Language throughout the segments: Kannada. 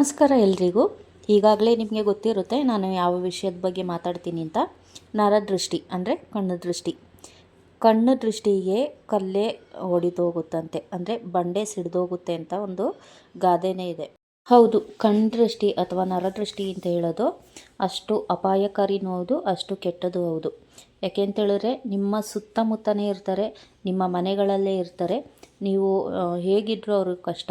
ನಮಸ್ಕಾರ ಎಲ್ರಿಗೂ. ಈಗಾಗಲೇ ನಿಮಗೆ ಗೊತ್ತಿರುತ್ತೆ, ನಾನು ಯಾವ ವಿಷಯದ ಬಗ್ಗೆ ಮಾತಾಡ್ತೀನಿ ಅಂತ. ನರದೃಷ್ಟಿ ಅಂದರೆ ಕಣ್ಣು ದೃಷ್ಟಿ ಕಣ್ಣು ದೃಷ್ಟಿಗೆ ಕಲ್ಲೇ ಹೊಡಿದೋಗುತ್ತಂತೆ, ಅಂದರೆ ಬಂಡೆ ಸಿಡಿದೋಗುತ್ತೆ ಅಂತ ಒಂದು ಗಾದೆನೇ ಇದೆ. ಹೌದು ಕಣ್ಣು ದೃಷ್ಟಿ ಅಥವಾ ನರದೃಷ್ಟಿ ಅಂತ ಹೇಳೋದು ಅಷ್ಟು ಅಪಾಯಕಾರಿನೂ ಹೌದು ಅಷ್ಟು ಕೆಟ್ಟದ್ದು ಹೌದು. ಯಾಕೆಂತೇಳಿದ್ರೆ ನಿಮ್ಮ ಸುತ್ತಮುತ್ತನೇ ಇರ್ತಾರೆ, ನಿಮ್ಮ ಮನೆಗಳಲ್ಲೇ ಇರ್ತಾರೆ, ನೀವು ಹೇಗಿದ್ರೂ ಅವ್ರಿಗೆ ಕಷ್ಟ.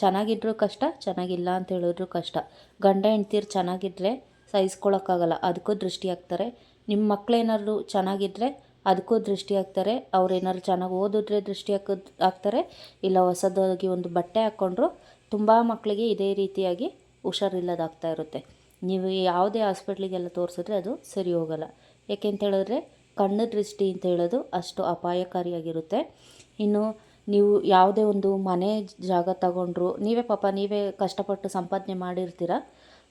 ಚೆನ್ನಾಗಿದ್ರೂ ಕಷ್ಟ, ಚೆನ್ನಾಗಿಲ್ಲ ಅಂತ ಹೇಳಿದ್ರು ಕಷ್ಟ. ಗಂಡ ಹೆಂಡ್ತೀರು ಚೆನ್ನಾಗಿದ್ರೆ ಸಹಿಸ್ಕೊಳಕ್ಕಾಗಲ್ಲ, ಅದಕ್ಕೂ ದೃಷ್ಟಿ ಹಾಕ್ತಾರೆ. ನಿಮ್ಮ ಮಕ್ಕಳೇನಾದ್ರು ಚೆನ್ನಾಗಿದ್ರೆ ಅದಕ್ಕೂ ದೃಷ್ಟಿ ಹಾಕ್ತಾರೆ. ಅವ್ರೇನಾದ್ರು ಚೆನ್ನಾಗಿ ಓದಿದ್ರೆ ದೃಷ್ಟಿ ಹಾಕೋದು, ಹಾಕ್ತಾರೆ. ಇಲ್ಲ ಹೊಸದಾಗಿ ಒಂದು ಬಟ್ಟೆ ಹಾಕ್ಕೊಂಡ್ರು ತುಂಬ ಮಕ್ಕಳಿಗೆ ಇದೇ ರೀತಿಯಾಗಿ ಹುಷಾರಿಲ್ಲದಾಗ್ತಾ ಇರುತ್ತೆ. ನೀವು ಯಾವುದೇ ಹಾಸ್ಪಿಟ್ಲಿಗೆಲ್ಲ ತೋರಿಸಿದ್ರೆ ಅದು ಸರಿ ಹೋಗಲ್ಲ. ಯಾಕೆಂತ ಹೇಳಿದ್ರೆ ಕಣ್ಣು ದೃಷ್ಟಿ ಅಂತ ಹೇಳೋದು ಅಷ್ಟು ಅಪಾಯಕಾರಿಯಾಗಿರುತ್ತೆ. ಇನ್ನು ನೀವು ಯಾವುದೇ ಒಂದು ಮನೆ ಜಾಗ ತಗೊಂಡ್ರು, ನೀವೇ ಪಾಪ ನೀವೇ ಕಷ್ಟಪಟ್ಟು ಸಂಪಾದನೆ ಮಾಡಿರ್ತೀರ?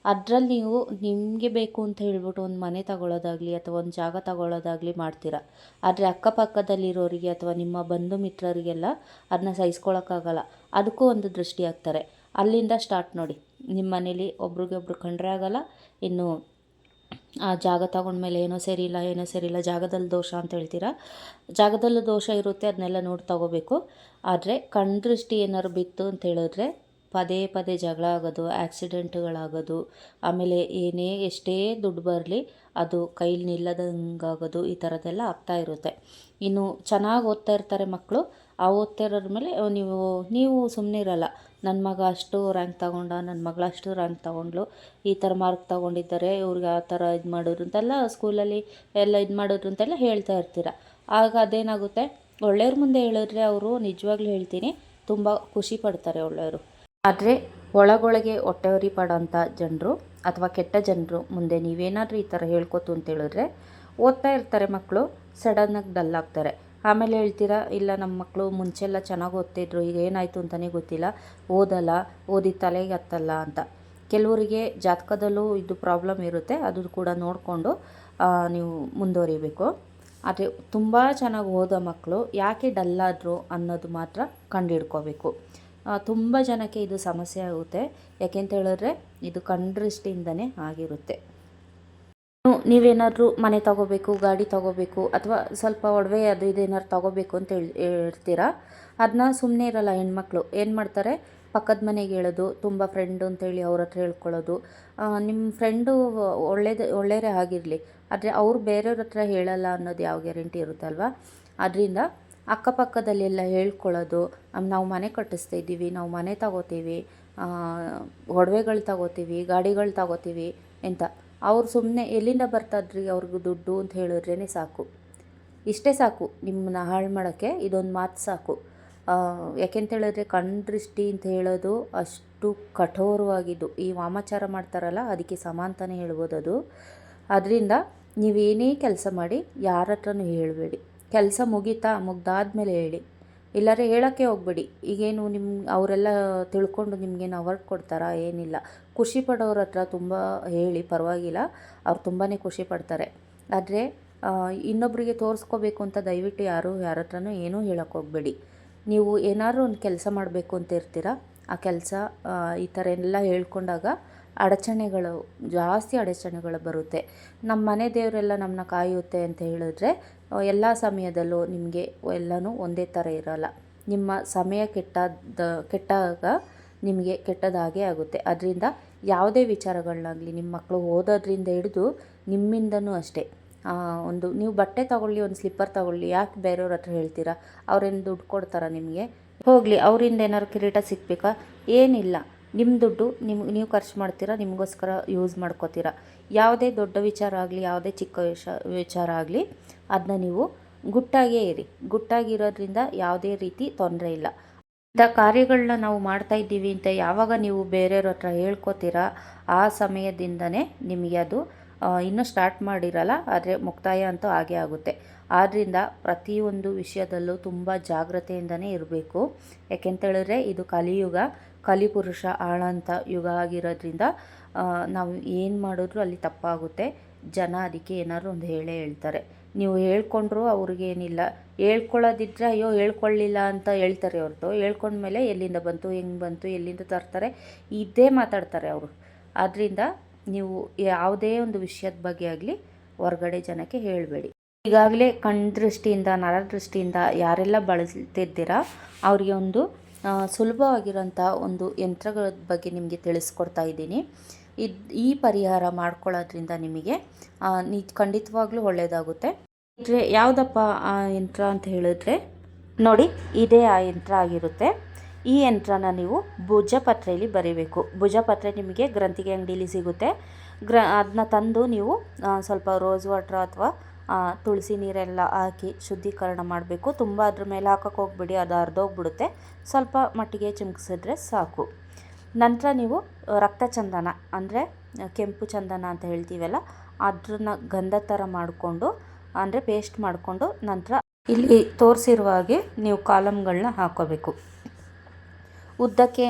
ಅದರಲ್ಲಿ ನೀವು ನಿಮಗೆ ಬೇಕು ಅಂತ ಹೇಳ್ಬಿಟ್ಟು ಒಂದು ಮನೆ ತಗೊಳ್ಳೋದಾಗಲಿ ಅಥವಾ ಒಂದು ಜಾಗ ತಗೊಳ್ಳೋದಾಗಲಿ ಮಾಡ್ತೀರಾ? ಆದರೆ ಅಕ್ಕಪಕ್ಕದಲ್ಲಿರೋರಿಗೆ ಅಥವಾ ನಿಮ್ಮ ಬಂಧು ಮಿತ್ರರಿಗೆಲ್ಲ ಅದನ್ನ ಸಹಿಸ್ಕೊಳಕ್ಕಾಗಲ್ಲ. ಅದಕ್ಕೂ ಒಂದು ದೃಷ್ಟಿ ಹಾಕ್ತಾರೆ ಅಲ್ಲಿಂದ ಸ್ಟಾರ್ಟ್ ನೋಡಿ. ನಿಮ್ಮ ಮನೇಲಿ ಒಬ್ರಿಗೆ ಒಬ್ರು ಕಂಡ್ರೆ ಆಗಲ್ಲ, ಇನ್ನು ಆ ಜಾಗ ತಗೊಂಡ್ಮೇಲೆ ಏನೋ ಸರಿ ಇಲ್ಲ ಏನೋ ಸರಿ ಇಲ್ಲ ಜಾಗದಲ್ಲಿ ದೋಷ ಅಂತ ಹೇಳ್ತೀರಾ? ಜಾಗದಲ್ಲಿ ದೋಷ ಇರುತ್ತೆ, ಅದನ್ನೆಲ್ಲ ನೋಡಿ ತಗೋಬೇಕು. ಆದರೆ ಕಣ್ದೃಷ್ಟಿ ಏನಾದ್ರು ಬಿತ್ತು ಅಂತ ಹೇಳಿದ್ರೆ ಪದೇ ಪದೇ ಜಗಳ ಆಗೋದು, ಆಕ್ಸಿಡೆಂಟ್ಗಳಾಗೋದು, ಆಮೇಲೆ ಏನೇ ಎಷ್ಟೇ ದುಡ್ಡು ಬರಲಿ ಅದು ಕೈಲಿ ನಿಲ್ಲದಂಗಾಗೋದು ಈ ಥರದ್ದೆಲ್ಲ ಆಗ್ತಾ ಇರುತ್ತೆ. ಇನ್ನು ಚೆನ್ನಾಗಿ ಓದ್ತಾ ಇರ್ತಾರೆ ಮಕ್ಕಳು ಆ ಓದ್ತಾ ಮೇಲೆ ನೀವು ನೀವು ಸುಮ್ಮನೆ ಇರಲ್ಲ. ನನ್ನ ಮಗ ಅಷ್ಟು ರ್ಯಾಂಕ್ ತಗೊಂಡ ನನ್ನ ಮಗಳು ಅಷ್ಟು ರ್ಯಾಂಕ್ ತಗೊಂಡ್ಳು. ಈ ಥರ ಮಾರ್ಕ್ ತಗೊಂಡಿದ್ದಾರೆ, ಇವ್ರಿಗೆ ಆ ಥರ ಇದು ಮಾಡಿದ್ರು ಅಂತೆಲ್ಲ ಸ್ಕೂಲಲ್ಲಿ ಎಲ್ಲ ಇದು ಮಾಡಿದ್ರು ಅಂತೆಲ್ಲ ಹೇಳ್ತಾ ಇರ್ತೀರ. ಆಗ ಅದೇನಾಗುತ್ತೆ? ಒಳ್ಳೆಯವ್ರ ಮುಂದೆ ಹೇಳಿದ್ರೆ ಅವರು ನಿಜವಾಗ್ಲೂ ಹೇಳ್ತೀನಿ, ತುಂಬ ಖುಷಿ ಪಡ್ತಾರೆ ಒಳ್ಳೆಯವರು. ಆದರೆ ಒಳಗೊಳಗೆ ಹೊಟ್ಟೆವರಿ ಪಡೋಂಥ ಜನರು ಅಥವಾ ಕೆಟ್ಟ ಜನರು ಮುಂದೆ ನೀವೇನಾದರೂ ಈ ಥರ ಹೇಳ್ಕೊತು ಅಂತ ಹೇಳಿದ್ರೆ ಓದ್ತಾ ಇರ್ತಾರೆ ಮಕ್ಕಳು ಸಡನ್ನಾಗಿ ಡಲ್ ಆಗ್ತಾರೆ. ಆಮೇಲೆ ಹೇಳ್ತೀರಾ, ಇಲ್ಲ ನಮ್ಮ ಮಕ್ಕಳು ಮುಂಚೆಲ್ಲ ಚೆನ್ನಾಗಿ ಓದ್ತಿದ್ರು, ಈಗ ಏನಾಯಿತು ಅಂತಲೇ ಗೊತ್ತಿಲ್ಲ. ಓದಲ್ಲ, ಓದಿ ತಲೆಗೆ ಹತ್ತಲ್ಲ ಅಂತ. ಕೆಲವರಿಗೆ ಜಾತಕದಲ್ಲೂ ಇದು ಪ್ರಾಬ್ಲಮ್ ಇರುತ್ತೆ, ಅದು ಕೂಡ ನೋಡಿಕೊಂಡು ನೀವು ಮುಂದುವರಿಬೇಕು. ಆದರೆ ತುಂಬ ಚೆನ್ನಾಗಿ ಓದೋ ಮಕ್ಕಳು ಯಾಕೆ ಡಲ್ಲಾದರು ಅನ್ನೋದು ಮಾತ್ರ ಕಂಡುಹಿಡ್ಕೋಬೇಕು ತುಂಬ ಜನಕ್ಕೆ ಇದು ಸಮಸ್ಯೆ ಆಗುತ್ತೆ. ಯಾಕೆಂತ ಹೇಳಿದ್ರೆ, ಇದು ಕಣ್ದೃಷ್ಟಿಯಿಂದನೇ ಆಗಿರುತ್ತೆ. ನೀವೇನಾದರೂ ಮನೆ ತಗೋಬೇಕು, ಗಾಡಿ ತಗೋಬೇಕು, ಅಥವಾ ಸ್ವಲ್ಪ ಒಡವೆ ಅದು ಇದು ತಗೋಬೇಕು ಅಂತ ಹೇಳಿ, ಹೇಳ್ತೀರಾ? ಅದನ್ನ ಸುಮ್ಮನೆ ಇರಲ್ಲ ಹೆಣ್ಮಕ್ಳು. ಏನು ಮಾಡ್ತಾರೆ? ಪಕ್ಕದ ಮನೆಗೆ ಹೇಳೋದು, ತುಂಬ ಫ್ರೆಂಡು ಅಂತೇಳಿ ಅವ್ರ ಹತ್ರ ಹೇಳ್ಕೊಳ್ಳೋದು. ನಿಮ್ಮ ಫ್ರೆಂಡು ಒಳ್ಳೇದು ಒಳ್ಳೆಯವರೇ ಆಗಿರಲಿ. ಆದರೆ ಅವ್ರು ಬೇರೆಯವ್ರ ಹತ್ರ ಹೇಳಲ್ಲ ಅನ್ನೋದು ಯಾವ ಗ್ಯಾರಂಟಿ ಇರುತ್ತಲ್ವ ಅದರಿಂದ ಅಕ್ಕಪಕ್ಕದಲ್ಲೆಲ್ಲ ಹೇಳ್ಕೊಳ್ಳೋದು ನಾವು ಮನೆ ಕಟ್ಟಿಸ್ತಾ ಇದ್ದೀವಿ, ನಾವು ಮನೆ ತಗೋತೀವಿ ಒಡವೆಗಳು ತಗೋತೀವಿ, ಗಾಡಿಗಳು ತಗೋತೀವಿ ಅಂತ. ಅವ್ರು ಸುಮ್ಮನೆ ಎಲ್ಲಿಂದ ಬರ್ತಾದ್ರಿ ಅವ್ರಿಗೆ ದುಡ್ಡು ಅಂತ ಹೇಳಿದ್ರೇ ಸಾಕು. ಇಷ್ಟೇ ಸಾಕು, ನಿಮ್ಮನ್ನ ಹಾಳು ಮಾಡೋಕ್ಕೆ ಇದೊಂದು ಮಾತು ಸಾಕು. ಯಾಕೆ ಯಾಕೆಂತ ಹೇಳಿದ್ರೆ ಕಣ್ಣು ದೃಷ್ಟಿ ಅಂತ ಹೇಳೋದು ಅಷ್ಟು ಕಠೋರವಾಗಿದ್ದು. ಈ ವಾಮಾಚಾರ ಮಾಡ್ತಾರಲ್ಲ, ಅದಕ್ಕೆ ಸಮ ಹೇಳ್ಬೋದು ಅದು. ಅದರಿಂದ ನೀವೇನೇ ಕೆಲಸ ಮಾಡಿ ಯಾರ ಹತ್ರನೂ ಹೇಳಬೇಡಿ. ಕೆಲಸ ಮುಗೀತಾ ಮುಗ್ದಾದ್ಮೇಲೆ ಹೇಳಿ. ಇಲ್ಲಾರೆ ಹೇಳೋಕ್ಕೆ ಹೋಗ್ಬೇಡಿ. ಈಗೇನು ನಿಮ್ಮ ಅವರೆಲ್ಲ ತಿಳ್ಕೊಂಡು ನಿಮಗೇನು ಅವಾರ್ಡ್ ಕೊಡ್ತಾರಾ? ಏನಿಲ್ಲ. ಖುಷಿ ಪಡೋರ ಹತ್ರ ತುಂಬ ಹೇಳಿ, ಪರವಾಗಿಲ್ಲ. ಅವ್ರು ತುಂಬಾ ಖುಷಿ ಪಡ್ತಾರೆ. ಆದರೆ ಇನ್ನೊಬ್ಬರಿಗೆ ತೋರಿಸ್ಕೋಬೇಕು ಅಂತ ದಯವಿಟ್ಟು ಯಾರು, ಯಾರ ಹತ್ರನೂ ಏನೂ ಹೇಳೋಕ್ಕೆ ಹೋಗಬೇಡಿ. ನೀವು ಏನಾದರೂ ಒಂದು ಕೆಲಸ ಮಾಡಬೇಕು ಅಂತ ಇರ್ತೀರ, ಆ ಕೆಲಸ ಈ ಥರ ಎಲ್ಲ ಹೇಳ್ಕೊಂಡಾಗ ಅಡಚಣೆಗಳು, ಜಾಸ್ತಿ ಅಡಚಣೆಗಳು ಬರುತ್ತೆ. ನಮ್ಮ ಮನೆ ದೇವರೆಲ್ಲ ನಮ್ಮನ್ನ ಕಾಯುತ್ತೆ ಅಂತ ಹೇಳಿದ್ರೆ, ಎಲ್ಲ ಸಮಯದಲ್ಲೂ ನಿಮಗೆ ಎಲ್ಲನೂ ಒಂದೇ ಥರ ಇರೋಲ್ಲ. ನಿಮ್ಮ ಸಮಯ ಕೆಟ್ಟಾದ, ಕೆಟ್ಟಾಗ ನಿಮಗೆ ಕೆಟ್ಟದಾಗೆ ಆಗುತ್ತೆ. ಅದರಿಂದ ಯಾವುದೇ ವಿಚಾರಗಳನ್ನಾಗಲಿ ನಿಮ್ಮ ಮಕ್ಕಳು ಓದೋದ್ರಿಂದ ಹಿಡಿದು ನಿಮ್ಮಿಂದನೂ ಅಷ್ಟೇ. ಒಂದು ನೀವು ಬಟ್ಟೆ ತಗೊಳ್ಳಿ, ಒಂದು ಸ್ಲಿಪ್ಪರ್ ತಗೊಳ್ಳಿ, ಯಾಕೆ ಬೇರೆಯವ್ರ ಹತ್ರ ಹೇಳ್ತೀರಾ? ಅವ್ರೇನು ದುಡ್ಡು ಕೊಡ್ತಾರಾ ನಿಮಗೆ? ಹೋಗಲಿ, ಅವರಿಂದ ಏನಾದ್ರು ಕಿರೀಟ ಸಿಗಬೇಕಾ? ಏನಿಲ್ಲ. ನಿಮ್ಮ ದುಡ್ಡು ನಿಮ್ಗೆ ನೀವು ಖರ್ಚು ಮಾಡ್ತೀರಾ, ನಿಮಗೋಸ್ಕರ ಯೂಸ್ ಮಾಡ್ಕೋತೀರಾ. ಯಾವುದೇ ದೊಡ್ಡ ವಿಚಾರ ಆಗಲಿ, ಯಾವುದೇ ಚಿಕ್ಕ ವಿಷ, ವಿಚಾರ ಆಗಲಿ ಅದನ್ನ ನೀವು ಗುಟ್ಟಾಗೇ ಇರಿ. ಗುಟ್ಟಾಗಿರೋದ್ರಿಂದ ಯಾವುದೇ ರೀತಿ ತೊಂದರೆ ಇಲ್ಲ. ಇಂಥ ಕಾರ್ಯಗಳನ್ನ ನಾವು ಮಾಡ್ತಾ ಇದ್ದೀವಿ ಅಂತ ಯಾವಾಗ ನೀವು ಬೇರೆಯವ್ರ ಹತ್ರ ಹೇಳ್ಕೊತೀರಾ, ಆ ಸಮಯದಿಂದನೇ ನಿಮಗೆ ಅದು ಇನ್ನೂ ಸ್ಟಾರ್ಟ್ ಮಾಡಿರಲ್ಲ, ಆದರೆ ಮುಕ್ತಾಯ ಅಂತೂ ಆಗೇ ಆಗುತ್ತೆ. ಆದ್ದರಿಂದ ಪ್ರತಿಯೊಂದು ವಿಷಯದಲ್ಲೂ ತುಂಬ ಜಾಗ್ರತೆಯಿಂದನೇ ಇರಬೇಕು. ಯಾಕೆಂತ ಹೇಳಿದ್ರೆ ಇದು ಕಲಿಯುಗ, ಕಲಿಪುರುಷ ಆಳಂತ ಯುಗ ಆಗಿರೋದ್ರಿಂದ ನಾವು ಏನು ಮಾಡಿದ್ರೂ ಅಲ್ಲಿ ತಪ್ಪಾಗುತ್ತೆ. ಜನ ಅದಕ್ಕೆ ಏನಾದರೂ ಒಂದು ಹೇಳೇ ಹೇಳ್ತಾರೆ. ನೀವು ಹೇಳ್ಕೊಂಡ್ರು ಅವ್ರಿಗೇನಿಲ್ಲ. ಹೇಳ್ಕೊಳ್ಳೋದಿದ್ರೆ ಅಯ್ಯೋ ಹೇಳ್ಕೊಳ್ಳಿಲ್ಲ ಅಂತ ಹೇಳ್ತಾರೆ ಹೊರತು. ಹೇಳ್ಕೊಂಡ್ಮೇಲೆ ಎಲ್ಲಿಂದ ಬಂತು, ಹೆಂಗೆ ಬಂತು, ಎಲ್ಲಿಂದ ತರ್ತಾರೆ, ಇದೇ ಮಾತಾಡ್ತಾರೆ ಅವರು. ಆದ್ದರಿಂದ ನೀವು ಯಾವುದೇ ಒಂದು ವಿಷಯದ ಬಗ್ಗೆ ಆಗಲಿ ಹೊರಗಡೆ ಜನಕ್ಕೆ ಹೇಳಬೇಡಿ. ಈಗಾಗಲೇ ಕಣ್ದೃಷ್ಟಿಯಿಂದ ನರದೃಷ್ಟಿಯಿಂದ ಯಾರೆಲ್ಲ ಬಳಸ್ತಿದ್ದೀರಾ ಅವರಿಗೆ ಒಂದು ಸುಲಭವಾಗಿರೋಂಥ ಒಂದು ಯಂತ್ರಗಳ ಬಗ್ಗೆ ನಿಮಗೆ ತಿಳಿಸ್ಕೊಡ್ತಾ ಇದ್ದೀನಿ. ಇದು ಈ ಪರಿಹಾರ ಮಾಡ್ಕೊಳ್ಳೋದ್ರಿಂದ ನಿಮಗೆ ನಿ ಖಂಡಿತವಾಗ್ಲೂ ಒಳ್ಳೆಯದಾಗುತ್ತೆ ಇದ್ರೆ ಯಾವುದಪ್ಪ ಆ ಯಂತ್ರ ಅಂತ ಹೇಳಿದ್ರೆ, ನೋಡಿ ಇದೇ ಆ ಯಂತ್ರ ಆಗಿರುತ್ತೆ. ಈ ಯಂತ್ರನ ನೀವು ಭುಜಪತ್ರೆಯಲ್ಲಿ ಬರೀಬೇಕು. ಭುಜಪತ್ರೆ ನಿಮಗೆ ಗ್ರಂಥಿಗೆ ಅಂಗಡೀಲಿ ಸಿಗುತ್ತೆ. ಗ್ರ ಅದನ್ನ ತಂದು ನೀವು ಸ್ವಲ್ಪ ರೋಸ್ ವಾಟ್ರ್ ಅಥವಾ ತುಳಸಿ ನೀರೆಲ್ಲ ಹಾಕಿ ಶುದ್ಧೀಕರಣ ಮಾಡಬೇಕು. ತುಂಬ ಅದ್ರ ಮೇಲೆ ಹಾಕೋಕೆ ಹೋಗ್ಬಿಡಿ, ಅದು ಅರ್ಧೋಗ್ಬಿಡುತ್ತೆ. ಸ್ವಲ್ಪ ಮಟ್ಟಿಗೆ ಚಿಮ್ಕಿಸಿದ್ರೆ ಸಾಕು. ನಂತರ ನೀವು ರಕ್ತ ಚಂದನ ಅಂದರೆ ಕೆಂಪು ಚಂದನ ಅಂತ ಹೇಳ್ತೀವಲ್ಲ ಅದನ್ನ ಗಂಧ ಥರ ಮಾಡಿಕೊಂಡು, ಅಂದರೆ ಪೇಸ್ಟ್ ಮಾಡಿಕೊಂಡು ನಂತರ ಇಲ್ಲಿ ತೋರಿಸಿರುವ ಹಾಗೆ ನೀವು ಕಾಲಮ್ಗಳನ್ನ ಹಾಕೋಬೇಕು. ಉದ್ದಕ್ಕೆ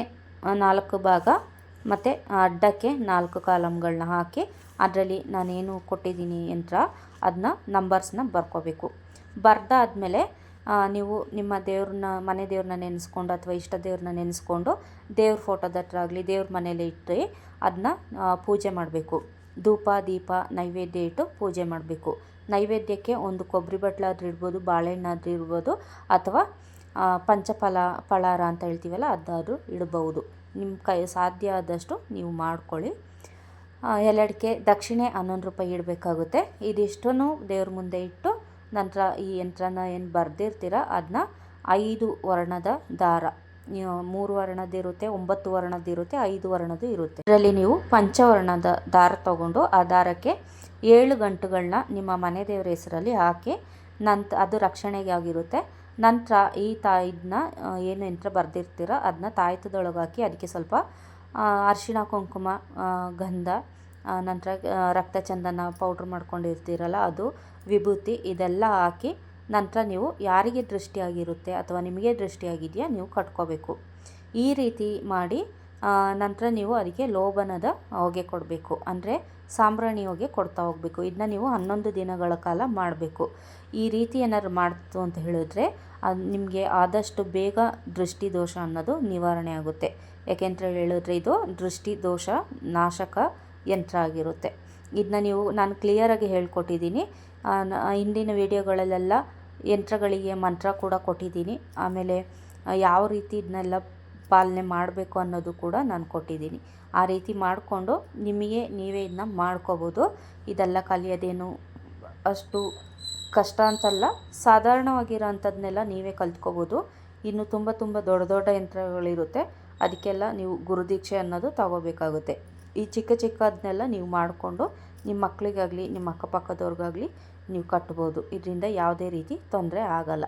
ನಾಲ್ಕು ಭಾಗ ಮತ್ತು ಅಡ್ಡಕ್ಕೆ ನಾಲ್ಕು ಕಾಲಮ್ಗಳನ್ನ ಹಾಕಿ ಅದರಲ್ಲಿ ನಾನೇನು ಕೊಟ್ಟಿದ್ದೀನಿ ಅಂತ ಅದನ್ನ ನಂಬರ್ಸ್ನ ಬರ್ಕೋಬೇಕು. ಬರ್ದಾದ್ಮೇಲೆ ನೀವು ನಿಮ್ಮ ದೇವ್ರನ್ನ, ಮನೆ ದೇವ್ರನ್ನ ನೆನೆಸ್ಕೊಂಡು ಅಥವಾ ಇಷ್ಟ ದೇವ್ರನ್ನ ನೆನೆಸ್ಕೊಂಡು ದೇವ್ರ ಫೋಟೋದ ಹತ್ರ ಆಗಲಿ ದೇವ್ರ ಮನೇಲಿ ಇಟ್ಟು ಅದನ್ನ ಪೂಜೆ ಮಾಡಬೇಕು. ಧೂಪ, ದೀಪ, ನೈವೇದ್ಯ ಇಟ್ಟು ಪೂಜೆ ಮಾಡಬೇಕು. ನೈವೇದ್ಯಕ್ಕೆ ಒಂದು ಕೊಬ್ಬರಿ ಬಟ್ಲಾದ್ರೂ ಇಡ್ಬೋದು ಬಾಳೆಹಣ್ಣಾದ್ರೂ ಇರ್ಬೋದು ಅಥವಾ ಪಂಚಫಲ ಫಲಾರ ಅಂತ ಹೇಳ್ತೀವಲ್ಲ ಅದಾದರೂ ಇಡಬಹುದು ನಿಮ್ಮ ಕೈ, ಸಾಧ್ಯ ಆದಷ್ಟು ನೀವು ಮಾಡ್ಕೊಳ್ಳಿ. ಎಲ್ಲಡಿಕೆ ದಕ್ಷಿಣೆ ಹನ್ನೊಂದು ರೂಪಾಯಿ ಇಡಬೇಕಾಗುತ್ತೆ. ಇದಿಷ್ಟನ್ನು ದೇವ್ರ ಮುಂದೆ ಇಟ್ಟು ನಂತರ ಈ ಯಂತ್ರನ ಏನು ಬರೆದಿರ್ತೀರ? ಅದನ್ನ ಐದು ವರ್ಣದ ದಾರ. ಮೂರು ವರ್ಣದ್ದು ಇರುತ್ತೆ, ಒಂಬತ್ತು ವರ್ಣದ್ದು ಇರುತ್ತೆ, ಐದು ವರ್ಣದ್ದು ಇರುತ್ತೆ. ಇದರಲ್ಲಿ ನೀವು ಪಂಚವರ್ಣದ ದಾರ ತಗೊಂಡು ಆ ದಾರಕ್ಕೆ ಏಳು ಗಂಟುಗಳನ್ನ ನಿಮ್ಮ ಮನೆ ದೇವರ ಹೆಸರಲ್ಲಿ ಹಾಕಿ ನಂತ, ಅದು ರಕ್ಷಣೆಗೆ ಆಗಿರುತ್ತೆ. ನಂತರ ಈ ತಾಯಿದನ್ನ ಏನು ಯಂತ್ರ ಬರೆದಿರ್ತೀರ? ಅದನ್ನ ತಾಯ್ತದೊಳಗೆ ಹಾಕಿ ಅದಕ್ಕೆ ಸ್ವಲ್ಪ ಅರಿಶಿಣ, ಕುಂಕುಮ ಗಂಧ ನಂತರ ರಕ್ತ ಚಂದನ ಪೌಡ್ರ್ ಮಾಡ್ಕೊಂಡಿರ್ತೀರಲ್ಲ, ಅದು ವಿಭೂತಿ ಇದೆಲ್ಲ ಹಾಕಿ ನಂತರ ನೀವು ಯಾರಿಗೆ ದೃಷ್ಟಿಯಾಗಿರುತ್ತೆ ಅಥವಾ ನಿಮಗೆ ದೃಷ್ಟಿಯಾಗಿದೆಯಾ ನೀವು ಕಟ್ಕೋಬೇಕು. ಈ ರೀತಿ ಮಾಡಿ ನಂತರ ನೀವು ಅದಕ್ಕೆ ಲೋಬನದ ಹೊಗೆ ಕೊಡಬೇಕು. ಅಂದರೆ ಸಾಂಬ್ರಾಣಿ ಹೊಗೆ ಕೊಡ್ತಾ ಹೋಗಬೇಕು. ಇದನ್ನ ನೀವು ಹನ್ನೊಂದು ದಿನಗಳ ಕಾಲ ಮಾಡಬೇಕು. ಈ ರೀತಿ ಏನಾದ್ರು ಮಾಡ್ತು ಅಂತ ಹೇಳಿದ್ರೆ ನಿಮಗೆ ಆದಷ್ಟು ಬೇಗ ದೃಷ್ಟಿ ದೋಷ ಅನ್ನೋದು ನಿವಾರಣೆ ಆಗುತ್ತೆ. ಯಾಕೆಂತ ಹೇಳಿದ್ರೆ ಇದು ದೃಷ್ಟಿ ದೋಷ ನಾಶಕ ಯಂತ್ರ ಆಗಿರುತ್ತೆ. ಇದನ್ನ ನೀವು, ನಾನು ಕ್ಲಿಯರಾಗಿ ಹೇಳ್ಕೊಟ್ಟಿದ್ದೀನಿ ಹಿಂದಿನ ವಿಡಿಯೋಗಳಲ್ಲೆಲ್ಲ ಯಂತ್ರಗಳಿಗೆ ಮಂತ್ರ ಕೂಡ ಕೊಟ್ಟಿದ್ದೀನಿ ಆಮೇಲೆ ಯಾವ ರೀತಿ ಇದನ್ನೆಲ್ಲ ಪಾಲನೆ ಮಾಡಬೇಕು ಅನ್ನೋದು ಕೂಡ ನಾನು ಕೊಟ್ಟಿದ್ದೀನಿ ಆ ರೀತಿ ಮಾಡಿಕೊಂಡು ನಿಮಗೆ ನೀವೇ ಇದನ್ನ ಮಾಡ್ಕೋಬೋದು. ಇದೆಲ್ಲ ಕಲಿಯೋದೇನು ಅಷ್ಟು ಕಷ್ಟ ಅಂತಲ್ಲ. ಸಾಧಾರಣವಾಗಿರೋ ಅಂಥದ್ದನ್ನೆಲ್ಲ ನೀವೇ ಕಲ್ತ್ಕೋಬೋದು. ಇನ್ನು ತುಂಬ ತುಂಬ ದೊಡ್ಡ ದೊಡ್ಡ ಯಂತ್ರಗಳಿರುತ್ತೆ. ಅದಕ್ಕೆಲ್ಲ ನೀವು ಗುರುದೀಕ್ಷೆ ಅನ್ನೋದು ತಗೋಬೇಕಾಗುತ್ತೆ. ಈ ಚಿಕ್ಕ ಚಿಕ್ಕದನ್ನೆಲ್ಲ ನೀವು ಮಾಡಿಕೊಂಡು ನಿಮ್ಮ ಮಕ್ಕಳಿಗಾಗಲಿ, ನಿಮ್ಮ ಅಕ್ಕಪಕ್ಕದವ್ರಿಗಾಗಲಿ ನೀವು ಕಟ್ಬೋದು. ಇದರಿಂದ ಯಾವುದೇ ರೀತಿ ತೊಂದರೆ ಆಗಲ್ಲ.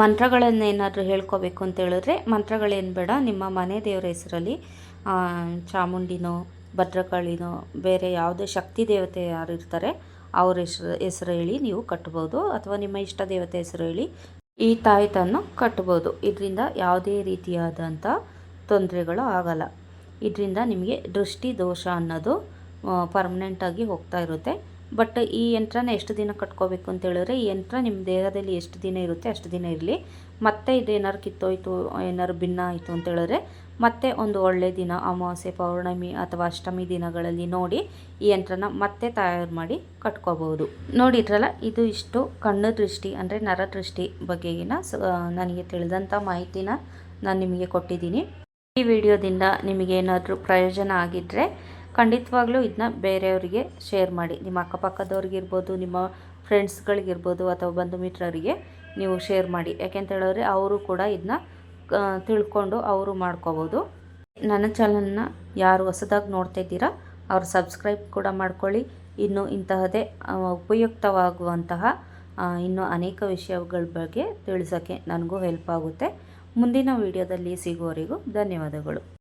ಮಂತ್ರಗಳನ್ನೇನಾದರೂ ಹೇಳ್ಕೋಬೇಕು ಅಂತ ಹೇಳಿದ್ರೆ ಮಂತ್ರಗಳೇನು ಬೇಡ. ನಿಮ್ಮ ಮನೆ ದೇವರ ಹೆಸರಲ್ಲಿ ಚಾಮುಂಡಿನೋ, ಭದ್ರಕಾಳಿನೋ, ಬೇರೆ ಯಾವುದೇ ಶಕ್ತಿ ದೇವತೆ ಯಾರು ಇರ್ತಾರೆ, ಅವ್ರ ಹೆಸರು ಹೆಸರು ಹೇಳಿ ನೀವು ಕಟ್ಬೋದು. ಅಥವಾ ನಿಮ್ಮ ಇಷ್ಟ ದೇವತೆ ಹೆಸರು ಹೇಳಿ ಈ ತಾಯ್ತನ್ನು ಕಟ್ಬೋದು. ಇದರಿಂದ ಯಾವುದೇ ರೀತಿಯಾದಂಥ ತೊಂದರೆಗಳು ಆಗಲ್ಲ. ಇದರಿಂದ ನಿಮಗೆ ದೃಷ್ಟಿ ದೋಷ ಅನ್ನೋದು ಪರ್ಮನೆಂಟಾಗಿ ಹೋಗ್ತಾ ಇರುತ್ತೆ. ಬಟ್ ಈ ಯಂತ್ರನ ಎಷ್ಟು ದಿನ ಕಟ್ಕೋಬೇಕು ಅಂತ ಹೇಳಿದ್ರೆ, ಈ ಯಂತ್ರ ನಿಮ್ಮ ದೇಹದಲ್ಲಿ ಎಷ್ಟು ದಿನ ಇರುತ್ತೆ ಅಷ್ಟು ದಿನ ಇರಲಿ. ಮತ್ತೆ ಇದು ಏನಾರು ಕಿತ್ತೋಯ್ತು ಏನಾರು ಭಿನ್ನ ಆಯಿತು ಅಂತ ಹೇಳಿದ್ರೆ, ಮತ್ತೆ ಒಂದು ಒಳ್ಳೆಯ ದಿನ, ಅಮಾವಾಸ್ಯೆ, ಪೌರ್ಣಮಿ ಅಥವಾ ಅಷ್ಟಮಿ ದಿನಗಳಲ್ಲಿ ನೋಡಿ ಈ ಯಂತ್ರನ ಮತ್ತೆ ತಯಾರು ಮಾಡಿ ಕಟ್ಕೋಬಹುದು. ನೋಡಿದ್ರಲ್ಲ, ಇದು ಇಷ್ಟು ಕಣ್ಣು ದೃಷ್ಟಿ ಅಂದರೆ ನರದೃಷ್ಟಿ ಬಗೆಗಿನ ಸ ನನಗೆ ತಿಳಿದಂಥ ಮಾಹಿತಿನ ನಾನು ನಿಮಗೆ ಕೊಟ್ಟಿದ್ದೀನಿ. ಈ ವಿಡಿಯೋದಿಂದ ನಿಮಗೇನಾದರೂ ಪ್ರಯೋಜನ ಆಗಿದ್ದರೆ ಖಂಡಿತವಾಗ್ಲೂ ಇದನ್ನ ಬೇರೆಯವರಿಗೆ ಶೇರ್ ಮಾಡಿ. ನಿಮ್ಮ ಅಕ್ಕಪಕ್ಕದವ್ರಿಗಿರ್ಬೋದು, ನಿಮ್ಮ ಫ್ರೆಂಡ್ಸ್ಗಳಿಗಿರ್ಬೋದು ಅಥವಾ ಬಂಧು ಮಿತ್ರರಿಗೆ ನೀವು ಶೇರ್ ಮಾಡಿ. ಯಾಕೆಂತ ಹೇಳಿದ್ರೆ ಅವರು ಕೂಡ ಇದನ್ನ ತಿಳ್ಕೊಂಡು ಅವರು ಮಾಡ್ಕೋಬೋದು. ನನ್ನ ಚಾನಲ್ನ ಯಾರು ಹೊಸದಾಗಿ ನೋಡ್ತಾ ಇದ್ದೀರಾ, ಅವ್ರು ಸಬ್ಸ್ಕ್ರೈಬ್ ಕೂಡ ಮಾಡ್ಕೊಳ್ಳಿ. ಇನ್ನು ಇಂತಹದೇ ಉಪಯುಕ್ತವಾಗುವಂತಹ ಇನ್ನು ಅನೇಕ ವಿಷಯಗಳ ಬಗ್ಗೆ ತಿಳಿಸೋಕ್ಕೆ ನನಗೂ ಹೆಲ್ಪ್ ಆಗುತ್ತೆ. ಮುಂದಿನ ವಿಡಿಯೋದಲ್ಲಿ ಸಿಗುವವರೆಗೂ ಧನ್ಯವಾದಗಳು.